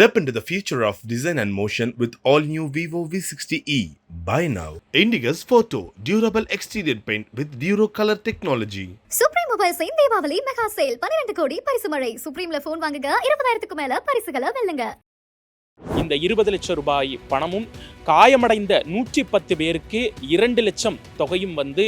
Step into the future of design and motion with all new Vivo V60e. Buy now. Indigo's Photo Durable Exterior Paint with Duro Color Technology. Supreme மொபைல்ஸின் Deepavali mega sale பன்னிரண்டு கோடி பரிசு மழை சுப்ரீம்ல phone வாங்குங்க இருபதாயிரத்துக்கு மேல பரிசுகளை வெல்லுங்க இந்த இருபது லட்சம் ரூபாய் பணமும் காயமடைந்த நூற்றி பத்து பேருக்கு இரண்டு லட்சம் தொகையும் வந்து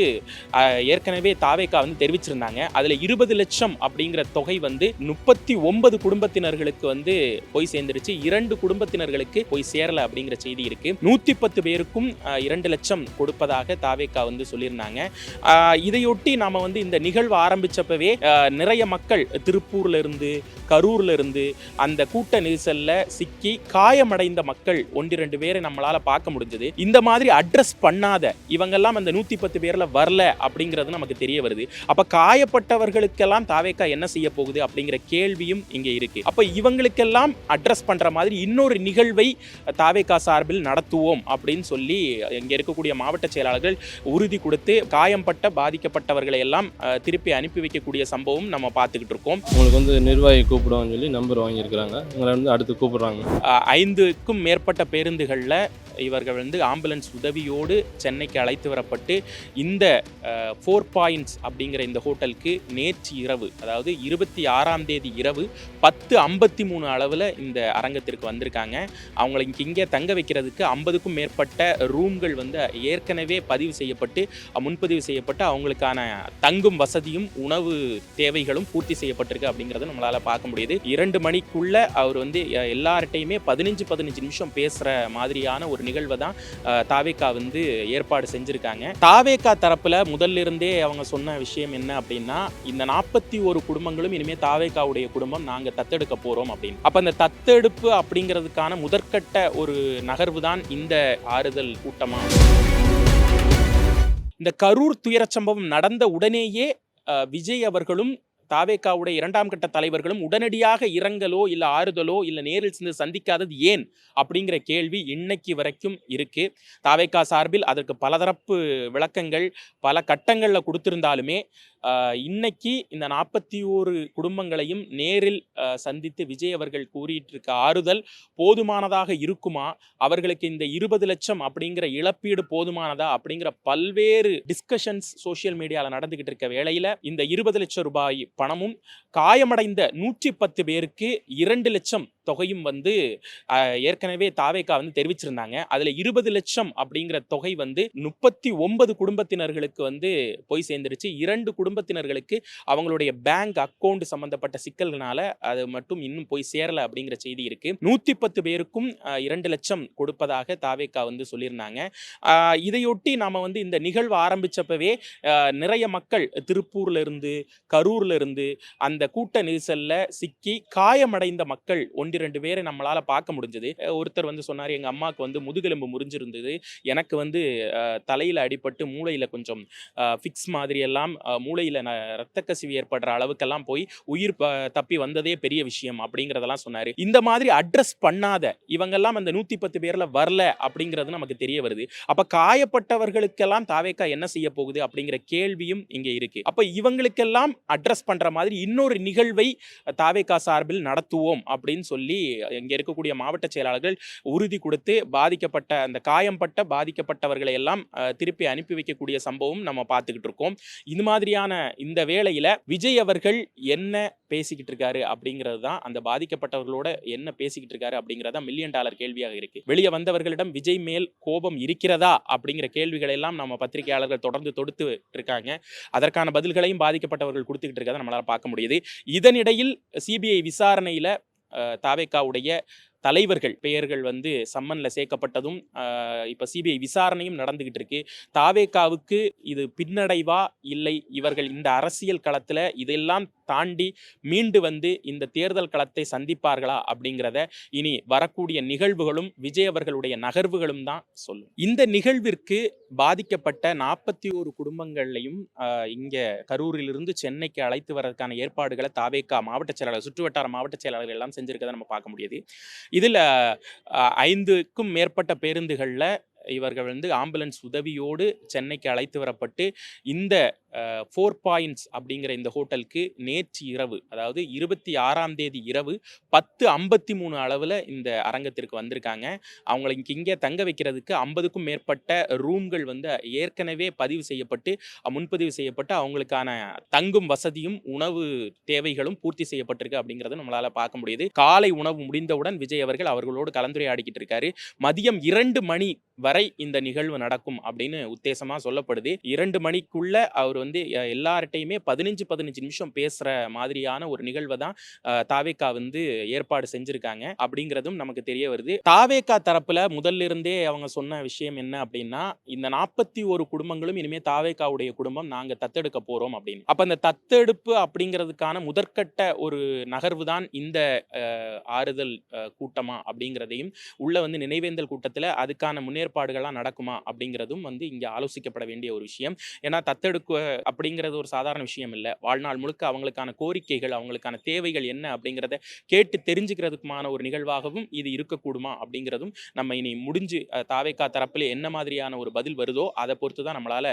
ஏற்கனவே தாவேக்கா வந்து தெரிவிச்சிருந்தாங்க. அதில் இருபது லட்சம் அப்படிங்கிற தொகை வந்து முப்பத்தி ஒன்பது குடும்பத்தினர்களுக்கு வந்து போய் சேர்ந்துருச்சு. இரண்டு குடும்பத்தினர்களுக்கு போய் சேரல அப்படிங்கிற செய்தி இருக்கு. நூற்றி பத்து பேருக்கும் இரண்டு லட்சம் கொடுப்பதாக தாவேக்கா வந்து சொல்லியிருந்தாங்க. இதையொட்டி நாம வந்து இந்த நிகழ்வு ஆரம்பிச்சப்பவே நிறைய மக்கள் திருப்பூர்ல இருந்து கரூர்ல இருந்து அந்த கூட்ட நெரிசலில் சிக்கி கா காயமடைந்த மக்கள் ஒன்று ரெண்டு பேரை நம்மளால பார்க்க முடிஞ்சது. இந்த மாதிரி அட்ரஸ் பண்ணாத இவங்கெல்லாம் அந்த நூத்தி பத்து பேர்ல வரல அப்படிங்கிறது நமக்கு தெரிய வருது. அப்ப காயப்பட்டவர்களுக்கெல்லாம் தாவேக்கா என்ன செய்ய போகுது அப்படிங்கிற கேள்வியும் இங்க இருக்கு. அப்ப இவங்களுக்கெல்லாம் அட்ரஸ் பண்ற மாதிரி இன்னொரு நிகழ்வை தாவேக்கா சார்பில் நடத்துவோம் அப்படின்னு சொல்லி இங்க இருக்கக்கூடிய மாவட்ட செயலாளர்கள் உறுதி கொடுத்து காயம்பட்ட பாதிக்கப்பட்டவர்களை எல்லாம் திருப்பி அனுப்பி வைக்கக்கூடிய சம்பவம் நம்ம பார்த்துக்கிட்டு இருக்கோம். உங்களுக்கு வந்து நிர்வாகி கூப்பிடுவான்னு சொல்லி நம்பர் வாங்கியிருக்கிறாங்க. எங்களை வந்து அடுத்து கூப்பிடுறாங்க. ஐந்துக்கும் மேற்பட்ட பேருந்துகளில் இவர்கள் வந்து ஆம்புலன்ஸ் உதவியோடு சென்னைக்கு அழைத்து வரப்பட்டு இந்த ஃபோர் பாயிண்ட்ஸ் அப்படிங்கிற இந்த ஹோட்டலுக்கு நேற்று இரவு அதாவது இருபத்தி ஆறாம் தேதி இரவு பத்து ஐம்பத்தி மூணு அளவில் இந்த அரங்கத்திற்கு வந்திருக்காங்க. அவங்களை இங்கே இங்கே தங்க வைக்கிறதுக்கு ஐம்பதுக்கும் மேற்பட்ட ரூம்கள் வந்து ஏற்கனவே பதிவு செய்யப்பட்டு முன்பதிவு செய்யப்பட்டு அவங்களுக்கான தங்கும் வசதியும் உணவு தேவைகளும் பூர்த்தி செய்யப்பட்டிருக்கு அப்படிங்கிறத நம்மளால் பார்க்க முடியுது. இரண்டு மணிக்குள்ளே அவர் வந்து எல்லார்ட்டையுமே பதினஞ்சு பதினஞ்சு நிமிஷம் பேசுகிற மாதிரியான ஒரு நிகழ்வை தான் தாவேக்கா வந்து ஏற்பாடு செஞ்சுருக்காங்க. தாவேக்கா தரப்பில் முதல்ல இருந்தே அவங்க சொன்ன விஷயம் என்ன அப்படின்னா இந்த நாற்பத்தி ஒரு குடும்பங்களும் இனிமேல் தாவேக்காவுடைய குடும்பம் நாங்கள் தத்தெடுக்க போகிறோம் அப்படின்னு. அப்போ அந்த தத்தெடுப்பு அப்படிங்கிறதுக்கான முதற்கட்ட ஒரு நகர்வு தான் இந்த ஆறுதல் கூட்டமாக இந்த கரூர் துயரச் சம்பவம் நடந்த உடனேயே விஜய் அவர்களும் தாவேக்காவுடைய இரண்டாம் கட்ட தலைவர்களும் உடனடியாக இரங்கலோ இல்லை ஆறுதலோ இல்லை நேரில் சென்று சந்திக்காதது ஏன்? அப்படிங்கிற கேள்வி இன்னைக்கு வரைக்கும் இருக்கு. தாவேக்கா சார்பில் அதற்கு பலதரப்பு விளக்கங்கள் பல கட்டங்களில் கொடுத்திருந்தாலுமே இன்னைக்கு இந்த நாற்பத்தி ஓரு குடும்பங்களையும் நேரில் சந்தித்து விஜய் அவர்கள் கூறிட்டு இருக்க ஆறுதல் போதுமானதாக இருக்குமா? அவர்களுக்கு இந்த இருபது லட்சம் அப்படிங்கிற இழப்பீடு போதுமானதா? அப்படிங்கிற பல்வேறு டிஸ்கஷன்ஸ் சோஷியல் மீடியாவில் நடந்துகிட்டு இருக்க வேளையில் இந்த இருபது லட்சம் ரூபாய் பணமும் காயமடைந்த நூற்றி பத்து பேருக்கு இரண்டு லட்சம் தொகையும் வந்து ஏற்கனவே தாவேக்கா வந்து தெரிவிச்சிருந்தாங்க. அதில் இருபது லட்சம் அப்படிங்கிற தொகை வந்து முப்பத்தி ஒன்பது குடும்பத்தினர்களுக்கு வந்து போய் சேர்ந்துருச்சு. இரண்டு குடும்ப குடும்பத்தினர்களுக்கு அவங்களுடைய பேங்க் அக்கவுண்ட் சம்பந்தப்பட்ட சிக்கல்களால அது மட்டும் இன்னும் போய் சேரல அப்படிங்கிற செய்தி இருக்கு. நூத்தி பத்து பேருக்கும் இரண்டு லட்சம் கொடுப்பதாக தாவேக்கா வந்து சொல்லியிருந்தாங்க. இதையொட்டி நாம வந்து இந்த நிகழ்வு ஆரம்பிச்சப்பவே நிறைய மக்கள் திருப்பூர்ல இருந்து கரூர்ல இருந்து அந்த கூட்ட நெரிசல்ல சிக்கி காயமடைந்த மக்கள் ஒன்று ரெண்டு பேரை நம்மளால பார்க்க முடிஞ்சது. ஒருத்தர் வந்து சொன்னார் எங்க அம்மாவுக்கு வந்து முதுகெலும்பு முறிஞ்சிருந்தது. எனக்கு வந்து தலையில அடிபட்டு மூளையில கொஞ்சம் ஃபிக்ஸ் மாதிரி எல்லாம் மூளை இல்லை ந- ரத்த கசிவு ஏற்படுற அளவுக்கெல்லாம் போய் உயிர் தப்பி வந்ததே பெரிய விஷயம் அப்படிங்கிறதெல்லாம் சொன்னார். இந்த மாதிரி அட்ரஸ் பண்ணாத இவங்கெல்லாம் அந்த நூற்றி பத்து பேரில் வரல அப்படிங்கிறது நமக்கு தெரிய வருது. அப்போ காயப்பட்டவர்களுக்கெல்லாம் தாவேக்கா என்ன செய்ய போகுது அப்படிங்கிற கேள்வியும் இங்கே இருக்குது அப்போ இவங்களுக்கெல்லாம் அட்ரஸ் பண்ணுற மாதிரி இன்னொரு நிகழ்வை தாவேக்கா சார்பில் நடத்துவோம் அப்படின்னு சொல்லி இங்கே இருக்கக்கூடிய மாவட்ட செயலாளர்கள் உறுதி கொடுத்து பாதிக்கப்பட்ட அந்த காயம்பட்ட பாதிக்கப்பட்டவர்களை எல்லாம் திருப்பி அனுப்பி வைக்கக்கூடிய சம்பவம் நம்ம பார்த்துக்கிட்டு இருக்கோம். இது மாதிரியான இந்த வேளையில விஜய் அவர்கள் என்ன பேசிக்கிட்டு இருக்காரு அப்படிங்கிறது தான் அந்த பாதிக்கப்பட்டவர்களோட என்ன பேசிக்கிட்டு இருக்காரு அப்படிங்கிறது மில்லியன் டாலர் கேள்வியாக இருக்கு. வெளியே வந்தவர்களிடம் விஜய் மேல் கோபம் இருக்கிறதா அப்படிங்கிற கேள்விகளை எல்லாம் நம்ம பத்திரிகையாளர்கள் தொடர்ந்து தொடுத்து இருக்காங்க. அதற்கான பதில்களையும் பாதிக்கப்பட்டவர்கள் கொடுத்துக்கிட்டு இருக்கதை நம்மளால பார்க்க முடியுது. இதனிடையில் சிபிஐ விசாரணையில தாவேக்காவுடைய தலைவர்கள் பெயர்கள் வந்து சம்மனில் சேர்க்கப்பட்டதும் இப்போ சிபிஐ விசாரணையும் நடந்துகிட்டு இருக்கு தாவேக்காவுக்கு இது பின்னடைவா இல்லை? இவர்கள் இந்த அரசியல் களத்தில் இதெல்லாம் தாண்டி மீண்டு வந்து இந்த தேர்தல் களத்தை சந்திப்பார்களா அப்படிங்கிறத இனி வரக்கூடிய நிகழ்வுகளும் விஜய் அவர்களுடைய நகர்வுகளும் தான் சொல்லும். இந்த நிகழ்விற்கு பாதிக்கப்பட்ட நாற்பத்தி ஒரு குடும்பங்கள்லையும் இங்கே கரூரிலிருந்து சென்னைக்கு அழைத்து வரதுக்கான ஏற்பாடுகளை தாவேக்கா மாவட்ட செயலாளர் சுற்றுவட்டார மாவட்ட செயலாளர்கள் எல்லாம் செஞ்சிருக்கதை நம்ம பார்க்க முடியுது. இதில் ஐந்துக்கும் மேற்பட்ட பேருந்துகளில் இவர்கள் வந்து ஆம்புலன்ஸ் உதவியோடு சென்னைக்கு அழைத்து வரப்பட்டு இந்த ஃபோர் பாயிண்ட்ஸ் அப்படிங்கிற இந்த ஹோட்டலுக்கு நேற்று இரவு அதாவது இருபத்தி ஆறாம் தேதி இரவு பத்து ஐம்பத்தி மூணு அளவில் இந்த அரங்கத்திற்கு வந்திருக்காங்க. அவங்களுக்கு இங்கே இங்கே தங்க வைக்கிறதுக்கு ஐம்பதுக்கும் மேற்பட்ட ரூம்கள் வந்து ஏற்கனவே பதிவு செய்யப்பட்டு முன்பதிவு செய்யப்பட்டு அவங்களுக்கான தங்கும் வசதியும் உணவு தேவைகளும் பூர்த்தி செய்யப்பட்டிருக்கு அப்படிங்கிறத நம்மளால் பார்க்க முடியுது. காலை உணவு முடிந்தவுடன் விஜய் அவர்கள் அவர்களோடு கலந்துரையாடிக்கிட்டு இருக்காரு. மதியம் இரண்டு மணி வரை இந்த நிகழ்வு நடக்கும் அப்படின்னு உத்தேசமாக சொல்லப்படுது. இரண்டு மணிக்குள்ள அவர் வந்து எல்லார்ட்டையுமே பதினஞ்சு பதினஞ்சு நிமிஷம் பேசுகிற மாதிரியான ஒரு நிகழ்வை தான் தாவேக்கா வந்து ஏற்பாடு செஞ்சுருக்காங்க அப்படிங்கிறதும் நமக்கு தெரிய வருது. தாவேக்கா தரப்பில் முதல்ல இருந்தே அவங்க சொன்ன விஷயம் என்ன அப்படின்னா இந்த நாற்பத்தி ஒரு குடும்பங்களும் இனிமேல் தாவேகாவுடைய குடும்பம் நாங்கள் தத்தெடுக்க போகிறோம் அப்படின்னு. அப்போ அந்த தத்தெடுப்பு அப்படிங்கிறதுக்கான முதற்கட்ட ஒரு நகர்வு தான் இந்த ஆறுதல் கூட்டமா அப்படிங்கிறதையும் உள்ள வந்து நினைவேந்தல் கூட்டத்தில் அதுக்கான முன்னேற்பாடுகள்லாம் நடக்குமா அப்படிங்கிறதும் வந்து இங்கே ஆலோசிக்கப்பட வேண்டிய ஒரு விஷயம். ஏன்னா தத்தெடுக்க அப்படிங்கிறது ஒரு சாதாரண விஷயம் இல்லை. வாழ்நாள் முழுக்க அவங்களுக்கான கோரிக்கைகள் அவங்களுக்கான தேவைகள் என்ன அப்படிங்கிறத கேட்டு தெரிஞ்சுக்கிறதுக்குமான ஒரு நிகழ்வாகவும் இது இருக்கக்கூடுமா அப்படிங்கிறதும் நம்ம இனி முடிஞ்சு தாவேக்கா தரப்பில் என்ன மாதிரியான ஒரு பதில் வருதோ அதை பொறுத்து தான் நம்மளால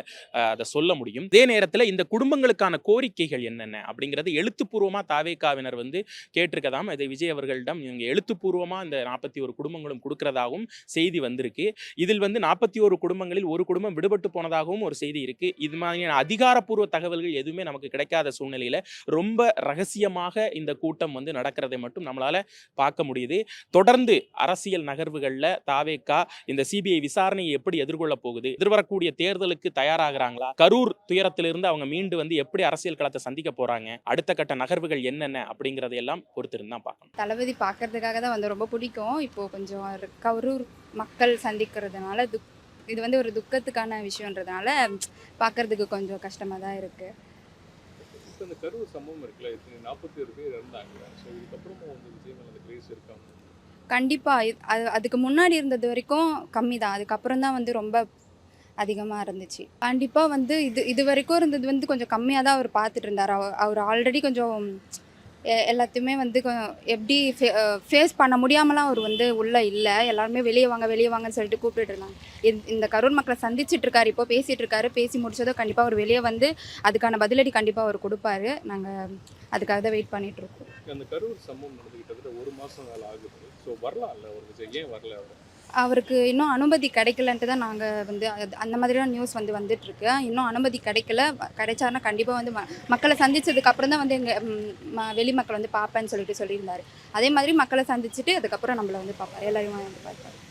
அதை சொல்ல முடியும். அதே நேரத்தில் இந்த குடும்பங்களுக்கான கோரிக்கைகள் என்னென்ன அப்படிங்கிறது எழுத்துப்பூர்வமாக தாவேக்காவினர் வந்து கேட்டிருக்கதாம். இதை விஜய் அவர்களிடம் இவங்க எழுத்துப்பூர்வமாக இந்த நாற்பத்தி ஒரு குடும்பங்களும் கொடுக்கறதாகவும் செய்தி வந்திருக்கு. இதில் வந்து நாற்பத்தி ஒரு குடும்பங்களில் ஒரு குடும்பம் விடுபட்டு போனதாகவும் ஒரு செய்தி இருக்கு. இது மாதிரியான அதிகாரப்பூர்வ தகவல்கள் எதுவுமே நமக்கு கிடைக்காத சூழ்நிலையில ரொம்ப ரகசியமாக இந்த கூட்டம் வந்து நடக்கிறதை மட்டும் நம்மளால பார்க்க முடியுது. தொடர்ந்து அரசியல் நகர்வுகள்ல தாவேக்கா இந்த சிபிஐ விசாரணையை எப்படி எதிர்கொள்ள போகுது? எதிர்வரக்கூடிய தேர்தலுக்கு தயாராகிறாங்களா? கரூர் துயரத்திலிருந்து அவங்க மீண்டு வந்து எப்படி அரசியல் களத்தை சந்திக்க போறாங்க? அடுத்த கட்ட நகர்வுகள் என்னென்ன? அப்படிங்கறதையெல்லாம் பொறுத்திருந்து தான் பார்க்கணும். தளபதி பார்க்கறதுக்காக தான் வந்து ரொம்ப பிடிக்கும். இப்போ கொஞ்சம் கரூர் மக்கள் சந்திக்கிறதுனால துக் இது வந்து ஒரு துக்கத்துக்கான விஷயன்றதுனால பார்க்கறதுக்கு கொஞ்சம் கஷ்டமாக தான் இருக்குது இப்போ இந்த கரூர் சம்பவம் இருக்குல்ல இது நாற்பத்தி ஒரு பேர் இருந்தாங்க ஸோ இதுக்கப்புறமும் வந்து விஜய் மேல அந்த கிரேஸ் இருக்காங்க கண்டிப்பாக அது அதுக்கு முன்னாடி இருந்தது வரைக்கும் கம்மி தான் அதுக்கப்புறம் தான் வந்து ரொம்ப அதிகமாக இருந்துச்சு. கண்டிப்பாக வந்து இது இது வரைக்கும் இருந்தது வந்து கொஞ்சம் கம்மியாக தான் அவர் பார்த்துட்டு இருந்தார். அவர் ஆல்ரெடி கொஞ்சம் எல்லாத்தையுமே வந்து எப்படி ஃபேஸ் பண்ண முடியாமலாம் அவர் வந்து உள்ளே இல்லை. எல்லாருமே வெளியே வாங்க வெளியே வாங்கன்னு சொல்லிட்டு கூப்பிட்டுட்டு இருந்தாங்க. இந்த- கரூர் மக்களை சந்திச்சுட்டு இருக்காரு இப்போ பேசிகிட்டு இருக்காரு பேசி முடிச்சதோ கண்டிப்பாக அவர் வெளியே வந்து அதுக்கான பதிலடி கண்டிப்பாக அவர் கொடுப்பாரு. நாங்கள் அதுக்காக தான் வெயிட் பண்ணிட்டு இருக்கோம் அந்த கரூர் சம்பவம் நடந்து கிட்டத்தட்ட ஒரு மாசம் வேலை ஆகுது. ஸோ வரலாம்ல ஒரு ஏன் வரல அவர்? அவருக்கு இன்னும் அனுமதி கிடைக்கலன்ட்டு தான் நாங்கள் வந்து அது- அந்த மாதிரியான நியூஸ் வந்து வந்துட்டுருக்கு. இன்னும் அனுமதி கிடைக்கல. கிடைச்சாருன்னா கண்டிப்பாக வந்து ம மக்களை சந்திச்சதுக்கு அப்புறம் தான் வந்து எங்கள் வெளி மக்கள் வந்து பார்ப்பேன்னு சொல்லிட்டு சொல்லியிருந்தாரு. அதே மாதிரி மக்களை சந்திச்சுட்டு அதுக்கப்புறம் நம்மளை வந்து பார்ப்பார். எல்லாரையும் வந்து பார்ப்பார்.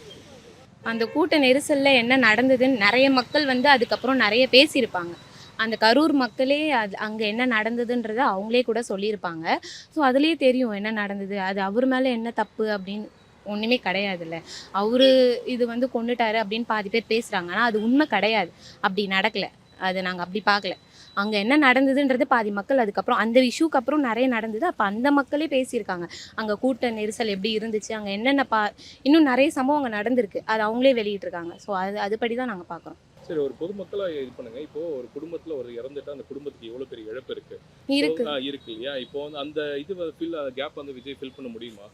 அந்த கூட்ட நெரிசலில் என்ன நடந்ததுன்னு நிறைய மக்கள் வந்து அதுக்கப்புறம் நிறைய பேசியிருப்பாங்க. அந்த கரூர் மக்களே அது அங்கே என்ன நடந்ததுன்றதை அவங்களே கூட சொல்லியிருப்பாங்க. ஸோ அதுலேயே தெரியும் என்ன நடந்தது. அது அவர் மேலே என்ன தப்பு அப்படின்னு ஒன்றுமே கிடையாதுல்ல. அவரு இது வந்து கொண்டுட்டாரு அப்படின்னு பாதி பேர் பேசுகிறாங்க ஆனால் அது உண்மை கிடையாது. அப்படி நடக்கல. அது நாங்கள் அப்படி பார்க்கல. அங்கே என்ன நடந்ததுன்றது பாதி மக்கள் அதுக்கப்புறம் அந்த இஷ்யூக்கு அப்புறம் நிறைய நடந்தது. அப்போ அந்த மக்களே பேசியிருக்காங்க. அங்கே கூட்ட நெரிசல் எப்படி இருந்துச்சு? அங்கே என்னென்ன பா இன்னும் நிறைய சம்பவம் அங்கே நடந்திருக்கு. அது அவங்களே வெளியிட்டிருக்காங்க. ஸோ அது அதுபடி தான் நாங்கள் பார்க்குறோம். சரி ஒரு பொதுமக்களா இது பண்ணுங்க. இப்போ ஒரு குடும்பத்துல ஒரு இறந்துட்டா அந்த குடும்பத்துக்கு எவ்வளவு பெரிய இழப்பு இருக்கு. இருக்கு. இருக்கு இல்லையா? இப்போ வந்து அந்த இது ஃபில் கேப் வந்து விஜய் ஃபில் பண்ண முடியுமா?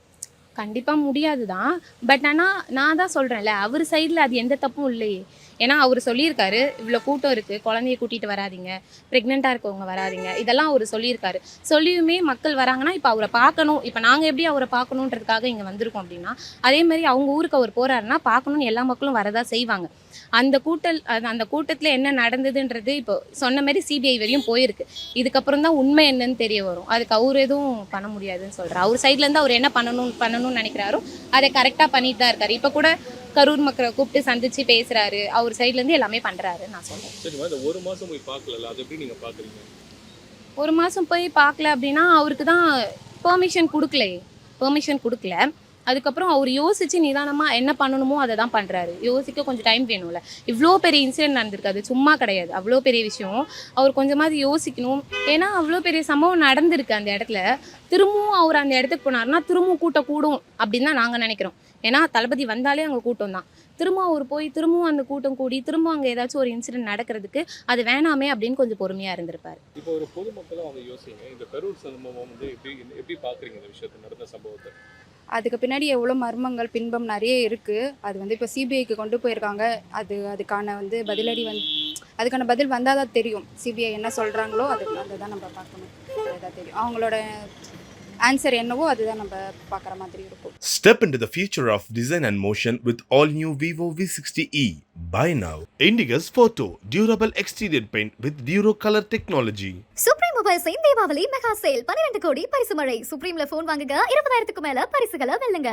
கண்டிப்பாக முடியாது தான் பட் ஆனால் நான் தான் சொல்கிறேன்ல அவர் சைடில் அது எந்த தப்பும் இல்லையே. ஏன்னா அவர் சொல்லியிருக்காரு இவ்வளோ கூட்டம் இருக்குது குழந்தைய கூட்டிகிட்டு வராதீங்க ப்ரெக்னெண்ட்டாக இருக்கவங்க வராதீங்க இதெல்லாம் அவர் சொல்லியிருக்காரு. சொல்லியுமே மக்கள் வராங்கன்னா இப்போ அவரை பார்க்கணும் இப்போ நாங்கள் எப்படி அவரை பார்க்கணுன்றதுக்காக இங்கே வந்திருக்கோம் அப்படின்னா அதே மாதிரி அவங்க ஊருக்கு அவர் போகிறாருன்னா பார்க்கணுன்னு எல்லா மக்களும் வரதா செய்வாங்க. அந்த கூட்டல் அது- அந்த கூட்டத்தில் என்ன நடந்ததுன்றது இப்போ சொன்ன மாதிரி சிபிஐ வரையும் போயிருக்கு. இதுக்கப்புறம் தான் உண்மை என்னன்னு தெரிய வரும். அதுக்கு அவர் எதுவும் பண்ண முடியாதுன்னு சொல்கிறார் அவர் சைட்லேருந்து அவர் என்ன பண்ணணும் பண்ணணும்னு நினைக்கிறாரோ அதை கரெக்டாக பண்ணிட்டு தான் இருக்கார். இப்போ கூட கரூர் மக்களை கூப்பிட்டு சந்திச்சு பேசுறாரு. அவர் சைட்லேருந்து எல்லாமே பண்ணுறாரு நான் சரிம்மா இந்த ஒரு மாசம் போய் பார்க்கல அது எப்படி நீங்க பாக்குறீங்க ஒரு மாதம் போய் பார்க்கல அப்படின்னா அவருக்கு தான் பெர்மிஷன் கொடுக்கலையே பெர்மிஷன் கொடுக்கல. அதுக்கப்புறம் அவர் யோசிச்சு நிதானமாக என்ன பண்ணணுமோ அதை தான் பண்ணுறாரு யோசிக்க கொஞ்சம் டைம் வேணும்ல. இவ்வளோ பெரிய இன்சிடென்ட் நடந்திருக்கு. அது சும்மா கிடையாது. அவ்வளோ பெரிய விஷயம். அவர் கொஞ்சமாவது யோசிக்கணும். ஏன்னா அவ்வளோ பெரிய சம்பவம் நடந்திருக்கு அந்த இடத்துல. திரும்பவும் அவர் அந்த இடத்துக்கு போனாருன்னா திரும்பவும் கூட்டம் கூடும் அப்படின்னு தான் நாங்கள் நினைக்கிறோம். ஏன்னா தளபதி வந்தாலே அங்கே கூட்டம் தான் திரும்ப அவர் போய் திரும்பவும் அந்த கூட்டம் கூடி திரும்ப அங்கே ஏதாச்சும் ஒரு இன்சிடென்ட் நடக்கிறதுக்கு அது வேணாமே அப்படின்னு கொஞ்சம் பொறுமையாக இருந்திருப்பாரு. இப்போ ஒரு பொதுமக்களா வந்து யோசிங்க இந்த கரூர் சம்பவம் வந்து எப்படி எப்படி பாக்குறீங்க இந்த விஷயத்தை நடந்த சம்பவத்தை? அதுக்கு பின்னாடி எவ்வளோ மர்மங்கள் பின்பம் நிறைய இருக்குது அது வந்து இப்போ சிபிஐக்கு கொண்டு போயிருக்காங்க. அது அதுக்கான வந்து பதிலடி வந்து அதுக்கான பதில் வந்தால் தான் தெரியும் சிபிஐ என்ன சொல்கிறாங்களோ அது அதுதான் நம்ம பார்க்கணும். அதுதான் தெரியும். அவங்களோட ஆன்சர் என்னவோ அதுதான் நம்ம பார்க்குற மாதிரி இருக்கும் Step into the future of design and motion with all new Vivo V60e. Buy now. Indigo's Photo Durable Exterior Paint with Duro Color Technology. Supreme மொபைல்ஸின் Deepavali mega sale பன்னிரண்டு கோடி பரிசு மழை சுப்ரீம்ல போன் வாங்குங்க இருபதாயிரத்துக்கு மேல பரிசுகளை வெல்லுங்க